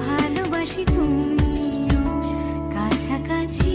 ভালোবাসি তুমিও কাছাকাছি